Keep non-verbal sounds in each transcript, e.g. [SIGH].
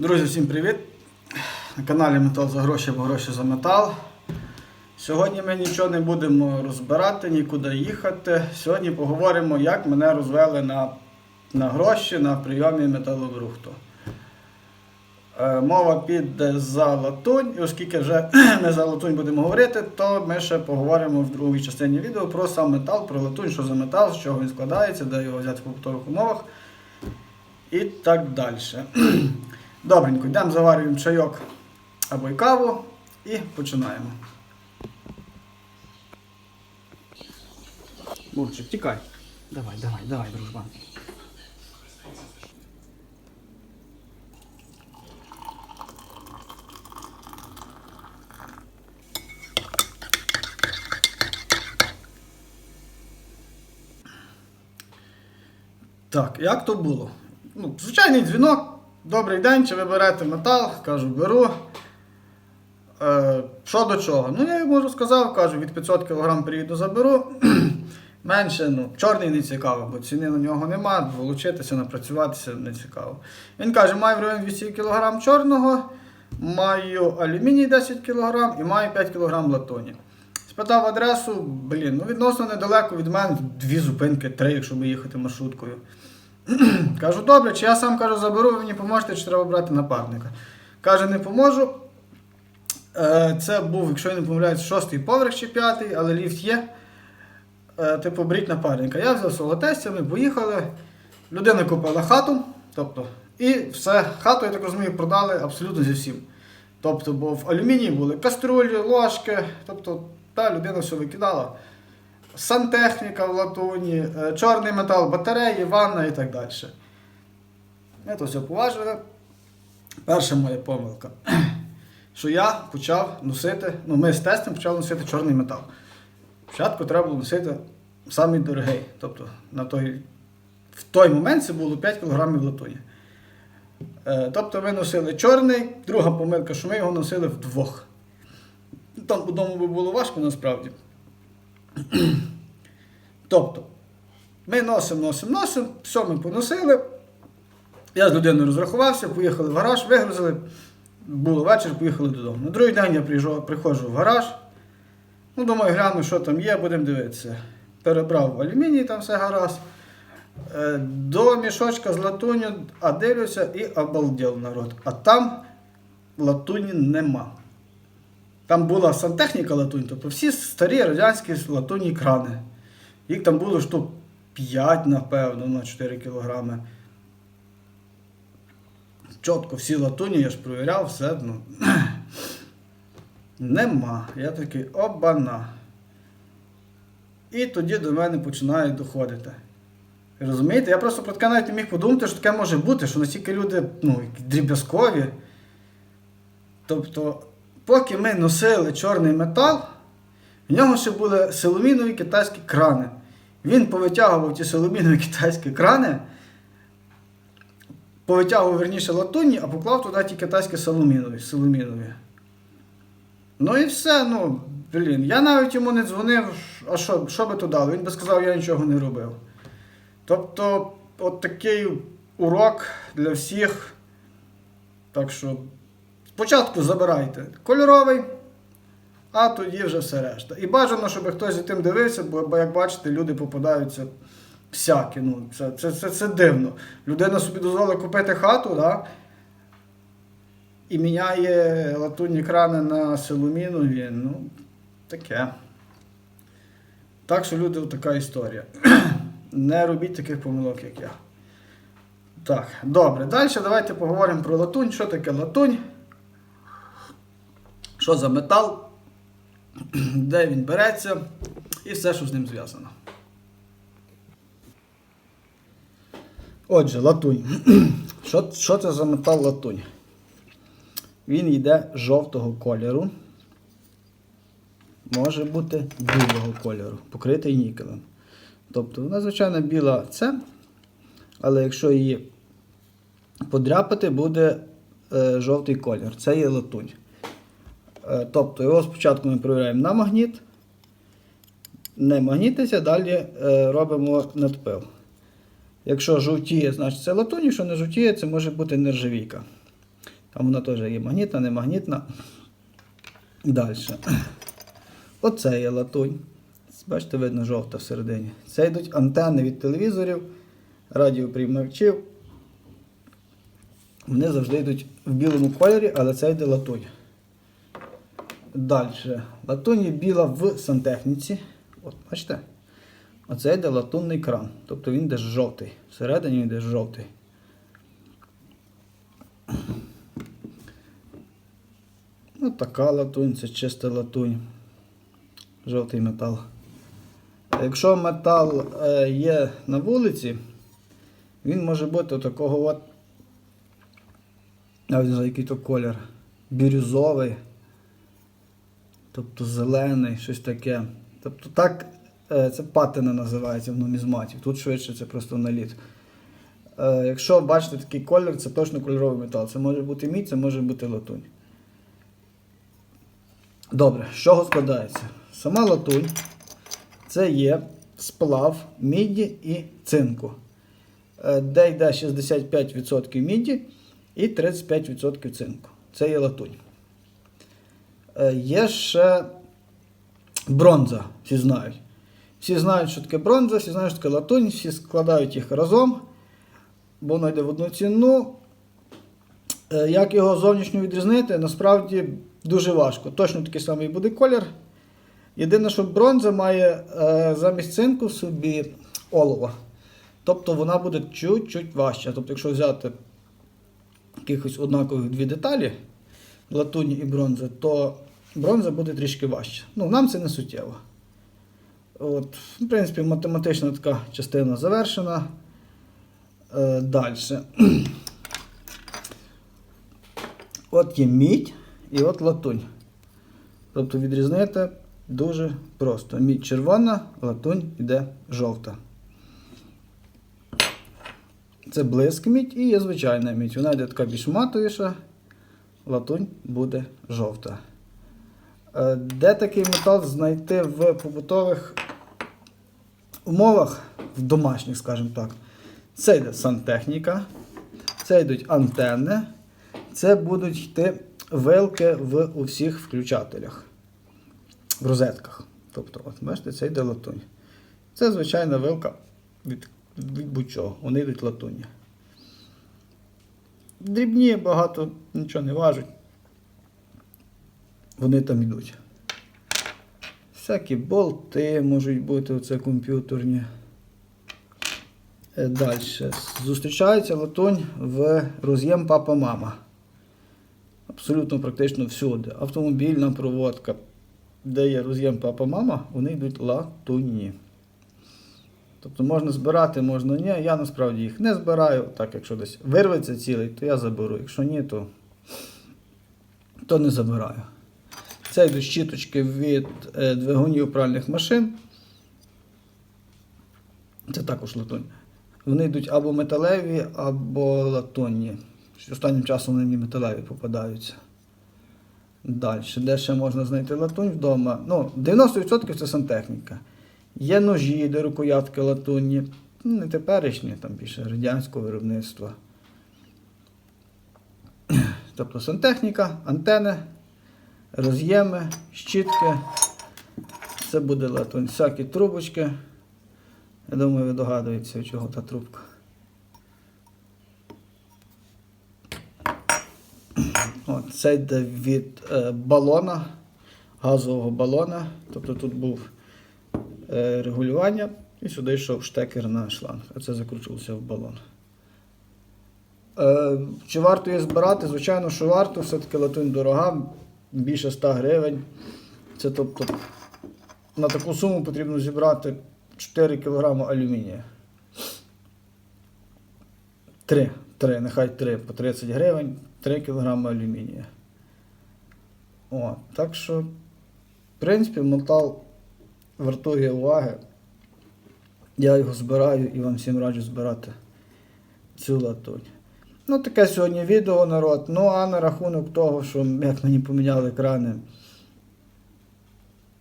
Друзі, всім привіт! На каналі Метал за гроші або гроші за метал. Сьогодні ми нічого не будемо розбирати, нікуди їхати. Сьогодні поговоримо, як мене розвели на, на гроші на прийомі металобрухту. Е, Мова піде за латунь, і оскільки вже [CLEARS THROAT] ми за латунь будемо говорити, то ми ще поговоримо в другій частині відео про сам метал, про латунь, що за метал, з чого він складається, де його взяти в побутових умовах і так далі. [CLEARS THROAT] Добренько, йдемо заварюємо чайок або й каву і починаємо. Мурчик, тікай. Давай, давай, давай, дружбан. Так, як то було? Ну, звичайний дзвінок. Добрий день, чи ви берете метал? Кажу, беру. Е, що до чого? Ну, я йому розказав, кажу, від 500 кг приїду заберу. [CLEARS THROAT] Менше, ну, чорний не цікаво, бо ціни на нього нема, волочитися, напрацюватися не цікаво. Він каже, маю в районі 200 кг чорного, маю алюміній 10 кг і маю 5 кг латуні. Спитав адресу, блін, ну відносно недалеко від мене, дві зупинки, три, якщо би їхати маршруткою. [CLEARS THROAT] Кажу, добре, чи я сам кажу, заберу, ви мені поможете, чи треба брати напарника. Каже, не поможу. Е, Це був, якщо я не помиляюсь, шостий поверх чи п'ятий, але ліфт є. Е, Типу, беріть напарника. Я взяв свого тестя, ми поїхали. Людина купила хату, тобто, і все, хату, я так розумію, продали абсолютно зі всім. Тобто, бо в алюмінії були каструлі, ложки, тобто та людина все викидала. Сантехніка в латуні, е, чорний метал, батареї, ванна і так далі. Ми то все поважили. Перша моя помилка, [CLEARS THROAT] що я почав носити, ну ми з тестом почали носити чорний метал. Спочатку треба було носити самий дорогий. Тобто на той, в той момент це було 5 кг латуні. Е, Тобто ми носили чорний, друга помилка, що ми його носили вдвох. Там одному би було важко насправді. [CLEARS THROAT] Тобто, ми носимо, носимо, носимо, все ми поносили. Я з людиною розрахувався, поїхали в гараж, вигрузили. Було вечір, поїхали додому. На другий день я приїжджу, приходжу в гараж. Ну, думаю, гляну, що там є, будемо дивитися. Перебрав алюміній, там все гаразд. Е, До мішочка з латуню, а дивлюся і обалдел народ. А там латуні нема. Там була сантехніка латунь, тобто всі старі радянські латунні крани. Їх там було штук 5, напевно, на 4 кілограми. Чітко всі латуні, я ж провіряв, все. Ну, [CLEARS THROAT] нема. Я такий обана. І тоді до мене починає доходити. Розумієте? Я просто про таке навіть не міг подумати, що таке може бути, що настільки люди ну, дріб'язкові. Тобто, поки ми носили чорний метал, в нього ще були силомінові китайські крани. Він повитягував ті силомінові китайські крани, повитягував верніше латунні, а поклав туди ті китайські силомінові. силомінові. Ну і все, ну, блін. Я навіть йому не дзвонив, а що, що би то дало? Він би сказав, я нічого не робив. Тобто, от такий урок для всіх. Так що, спочатку забирайте кольоровий, а тоді вже все решта. І бажано, щоб хтось за тим дивився, бо, бо як бачите, люди попадаються всякі. Ну, це, це, це, це дивно. Людина собі дозволила купити хату, да? і міняє латунні крани на силумінові. Ну, таке. Так що, люди, така історія. [CLEARS THROAT] Не робіть таких помилок, як я. Так, добре. Далі давайте поговоримо про латунь. Що таке латунь? Що за метал? [CLEARS THROAT] Де він береться? І все, що з ним зв'язано. Отже, латунь. [CLEARS THROAT] Що, що це за метал латунь? Він йде жовтого кольору. Може бути білого кольору, покритий нікелем. Тобто, вона, звичайно, біла це, але якщо її подряпати, буде е, жовтий колір. Це є латунь. Е, тобто його спочатку ми перевіряємо на магніт, не магнітиться, далі е, робимо надпил. Якщо жовтіє, значить це латунь, якщо не жовтіє, це може бути нержавійка. Там вона теж є магнітна, не магнітна. Далі. [CLEARS THROAT] Оце є латунь. Бачите, видно жовта всередині. Це йдуть антени від телевізорів, радіоприймачів. Вони завжди йдуть в білому кольорі, але це йде латунь. Далі. Латунь біла в сантехніці. От, бачите? Оце йде латунний кран. Тобто він йде жовтий. Всередині йде жовтий. Ось така латунь, це чиста латунь. Жовтий метал. Якщо метал е, є на вулиці, він може бути такого от, я не знаю, який то колір, бірюзовий, тобто зелений, щось таке. Тобто так, е, це патина називається в нумізматі. Тут швидше це просто наліт. Е, Якщо бачите такий колір, це точно кольоровий метал. Це може бути мідь, це може бути латунь. Добре, з чого складається? Сама латунь це є сплав міді і цинку, Е, де йде 65% міді і 35% цинку. Це є латунь. Е, Є ще бронза, всі знають. Всі знають, що таке бронза, всі знають, що таке латунь, всі складають їх разом, бо воно йде в одну ціну. Е, Як його зовнішньо відрізнити, насправді дуже важко. Точно такий самий буде колір. Єдине, що бронза має е, замість цинку собі олово. Тобто вона буде чуть-чуть важча. Тобто, якщо взяти якихось однакових дві деталі, латуні і бронзи, то бронза буде трішки важча. Ну, нам це не суттєво. От, в принципі, математична така частина завершена. Е, Далі. [CLEARS THROAT] От є мідь і от латунь. Тобто відрізнити дуже просто. Мідь червона, латунь іде жовта. Це блиск мідь і є звичайна мідь. Вона йде така більш матовіша, латунь буде жовта. Е, Де такий метал знайти в побутових умовах, в домашніх, скажімо так. Це йде сантехніка, це йдуть антенни, це будуть йти вилки в усіх включателях, в розетках. Тобто, от, бачите, це йде латунь. Це звичайна вилка від, від будь-чого. Вони йдуть латунні. Дрібні, багато нічого не важать. Вони там йдуть. Всякі болти можуть бути, оце комп'ютерні. Далі. Зустрічається латунь в роз'єм папа-мама. Абсолютно практично всюди. Автомобільна проводка, де є роз'єм папа-мама, вони йдуть латунні. Тобто можна збирати, можна ні. Я насправді їх не збираю. Так, якщо десь вирветься цілий, то я заберу. Якщо ні, то, то не забираю. Це йдуть щіточки від е, двигунів пральних машин. Це також латунь. Вони йдуть або металеві, або латунні. Останнім часом вони металеві попадаються. Далі. Де ще можна знайти латунь вдома? Ну, 90% це сантехніка. Є ножі, де рукоятки латунні. Ну, не теперішні, там більше радянського виробництва. Тобто сантехніка, антени, роз'єми, щітки. Це буде латунь. Всякі трубочки. Я думаю, ви догадуєтеся, чого та трубка. От, це йде від е, балона, газового балона. Тобто тут був е, регулювання і сюди йшов штекер на шланг, а це закручувався в балон. Е, чи варто її збирати? Звичайно, що варто, все-таки латунь дорога, більше 100 гривень. Це тобто на таку суму потрібно зібрати 4 кг алюмінія. 3, 3, нехай 3 по 30 гривень, 3 кг алюмінія. О, так що, в принципі, метал вартує уваги. Я його збираю і вам всім раджу збирати цю латунь. Ну, таке сьогодні відео, народ. Ну, а на рахунок того, що як мені поміняли екрани.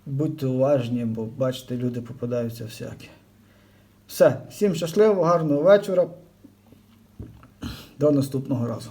Будьте уважні, бо бачите, люди попадаються всякі. Все, всім щасливо, гарного вечора. До наступного разу.